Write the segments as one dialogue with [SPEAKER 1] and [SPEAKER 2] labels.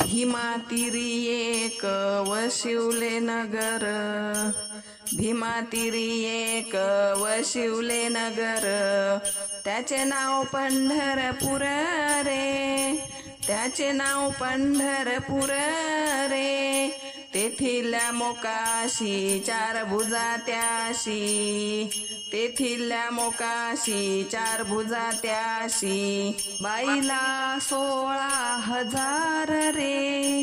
[SPEAKER 1] भीमा तिरी एक वशिवले नगर. भीमा तिरी एक वशिवले नगर. त्याचे नाव पंढरपूर रे. त्याचे नाव पंढरपूर रे. तेथील्या मोकाशी चार भुजा त्याशी. तेथील्या मोकाशी चार भुजा त्याशी. बाईला सोळा हजार रे.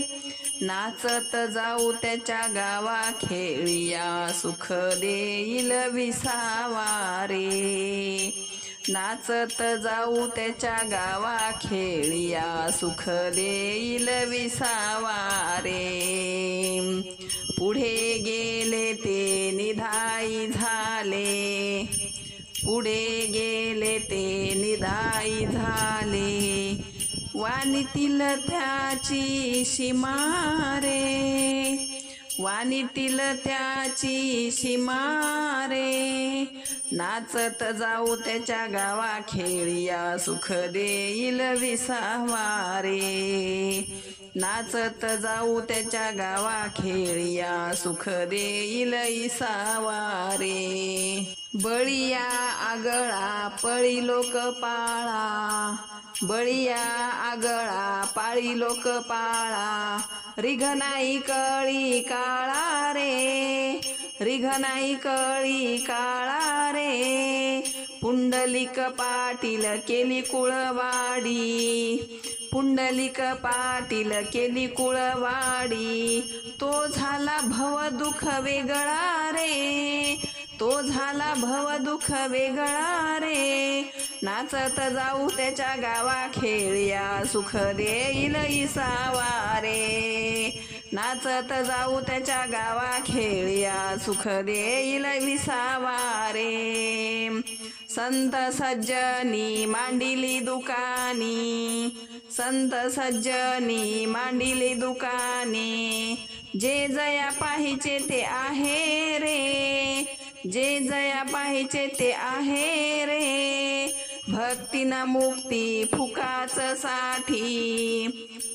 [SPEAKER 1] नाचत जाऊ त्याच्या गावा खेळिया सुख देईल विसावा रे. नाचत जाऊ त्याच्या गावा खेळिया सुख देईल विसावा रे. पुढे गेले ते निधाई झाले. पुढे गेले ते निधाई झाले. वाणीतील त्याची सीमा रे. वाणीतील त्याची सीमा रे. नाचत जाऊ त्याच्या गावा खेळिया सुख देईल विसावारे नाचत जाऊ त्याच्या गावा खेळिया सुख देईल इसावारे बळिया आगळा पळी लोक पाळा. बळिया आगळा पाळी लोक पाळा. रिघनाई कळी काळा रे. रिघनाई कळी काळा रे. पुंडलिक पाटील केली कुळवाडी. पुंडलिक पाटील केली कुळवाडी. तो झाला भव दुःख वेगळा रे. तो झाला भव दुःख वेगळा रे. नाचत जाऊ त्याच्या गावा खेळया सुख देईल इसावा रे. नाचत जाऊ त्याच्या गावा खेळया सुख देईल विसावा रे. संत सज्जनी मांडिली दुकानी. संत सज्जनी मांडिली दुकाने. जे जया पाहिजे ते आहे रे. जे जया पाहिजे ते आहे रे. भक्तीना मुक्ती फुकाच साठी.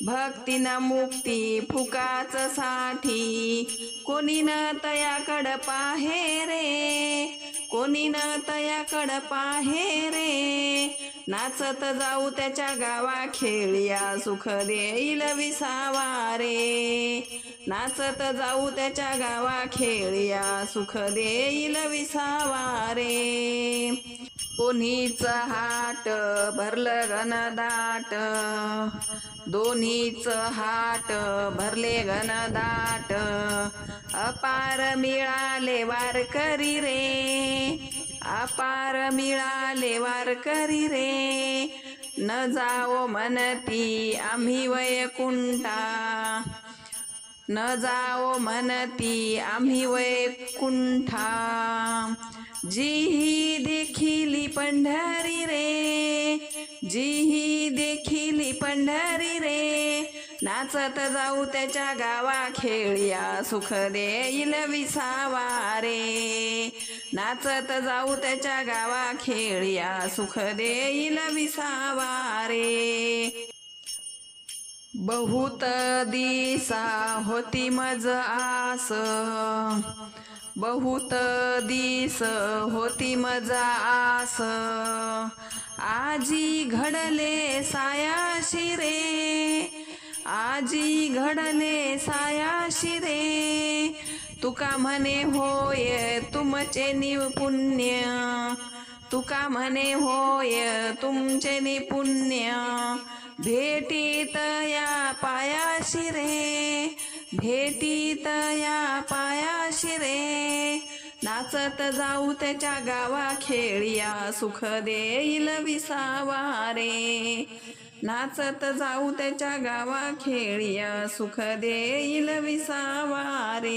[SPEAKER 1] भक्तीना मुक्ती फुकाच साठी. कोणी न तयाकड पाहे रे. कोणी न तयाकड पाहे रे. नाचत जाऊ त्याच्या गावा खेळिया सुख देईल विसावा रे. नाचत जाऊ त्याच्या गावा खेळिया सुख देईल विसावा रे. कोणीच हाट भरलं घनदाट. दोन्हीच हाट भरले घनदाट. अपार मिळाले वारकरी रे. अपार मिळाले वारकरी रे. न जाओ म्हणती आम्ही वैकुंठा. न जाओ म्हणती आम्ही वैकुंठा. जीही देखिली पंढरी रे. जीही देखिली पंढरी रे. नाचत जाऊ त्याच्या गावा खेळया सुख देईल विसावा रे. नाचत जाऊ त्याच्या गावा खेळया सुख देईल विसावा रे. बहुत दिसा होती मज आस. बहुत दिस होती मजा आस. आजी घडले सायाशी रे आजी घडले सायाशी रे. तुका म्हणे होय तुमचे निपुण्य तुका म्हणे होय तुमचे निपुण्य भेटीत या पायाशी रे. भेटीत या पायाशी रे. नाचत जाऊ त्याच्या गावा खेळिया सुख देईल विसावा रे. नाचत जाऊ त्याच्या गावा खेळिया सुख देईल विसावा रे.